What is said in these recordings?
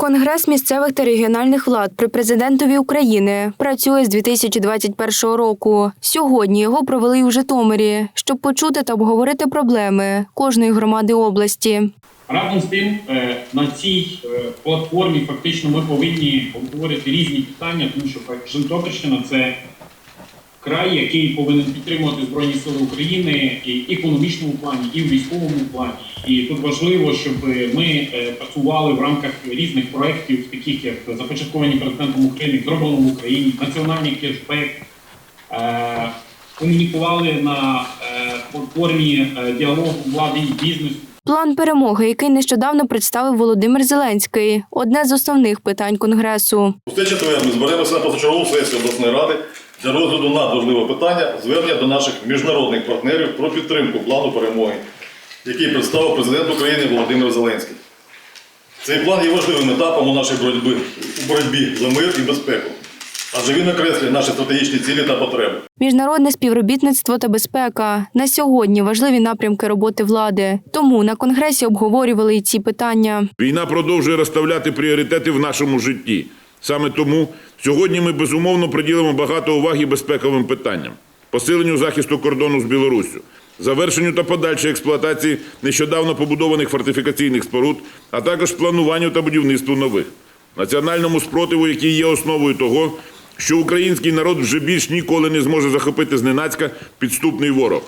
Конгрес місцевих та регіональних влад при президентові України працює з 2021 року. Сьогодні його провели у Житомирі, щоб почути та обговорити проблеми кожної громади області. Разом з тим, е, на цій е, платформі фактично ми повинні обговорити різні питання, тому що Житомирщина – це край, який повинен підтримувати Збройні Сили України і в економічному плані, і в військовому плані. І тут важливо, щоб ми е, працювали в рамках різних проєктів, таких як започатковані президентом України, зроблено в Україні, національний кешбек, е, комунікували на е, платформі е, діалогу влади і бізнесу. План перемоги, який нещодавно представив Володимир Зеленський, одне з основних питань конгресу. У цей четвер ми зберемося на позачергову сесію обласної ради для розгляду надважливого питання звернення до наших міжнародних партнерів про підтримку плану перемоги, який представив президент України Володимир Зеленський. Цей план є важливим етапом у нашій боротьбі, у боротьбі за мир і безпеку, адже він окреслює наші стратегічні цілі та потреби. Міжнародне співробітництво та безпека на сьогодні важливі напрямки роботи влади. Тому на конгресі обговорювали і ці питання. Війна продовжує розставляти пріоритети в нашому житті. Саме тому сьогодні ми безумовно приділимо багато уваги безпековим питанням, посиленню захисту кордону з Білоруссю, завершенню та подальшій експлуатації нещодавно побудованих фортифікаційних споруд, а також плануванню та будівництву нових, національному спротиву, який є основою того, що український народ вже більш ніколи не зможе захопити зненацька підступний ворог.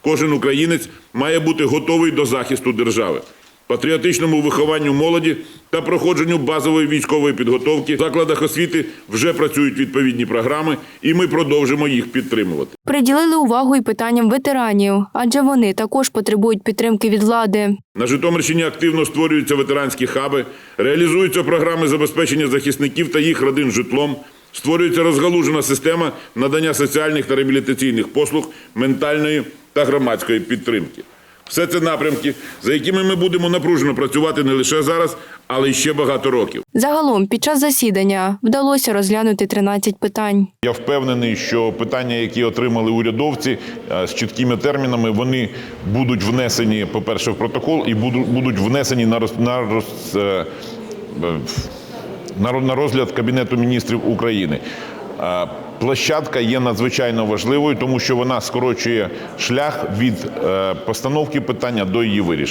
Кожен українець має бути готовий до захисту держави, патріотичному вихованню молоді та проходженню базової військової підготовки. В закладах освіти вже працюють відповідні програми, і ми продовжимо їх підтримувати. Приділили увагу і питанням ветеранів, адже вони також потребують підтримки від влади. На Житомирщині активно створюються ветеранські хаби, реалізуються програми забезпечення захисників та їх родин житлом, створюється розгалужена система надання соціальних та реабілітаційних послуг, ментальної та громадської підтримки. Все це напрямки, за якими ми будемо напружено працювати не лише зараз, але й ще багато років. Загалом під час засідання вдалося розглянути 13 питань. Я впевнений, що питання, які отримали урядовці е, з чіткими термінами, вони будуть внесені, по-перше, в протокол і буду- будуть внесені на роз- на роз- е, е, на розгляд Кабінету міністрів України. Площадка є надзвичайно важливою, тому що вона скорочує шлях від е, постановки питання до її вирішення.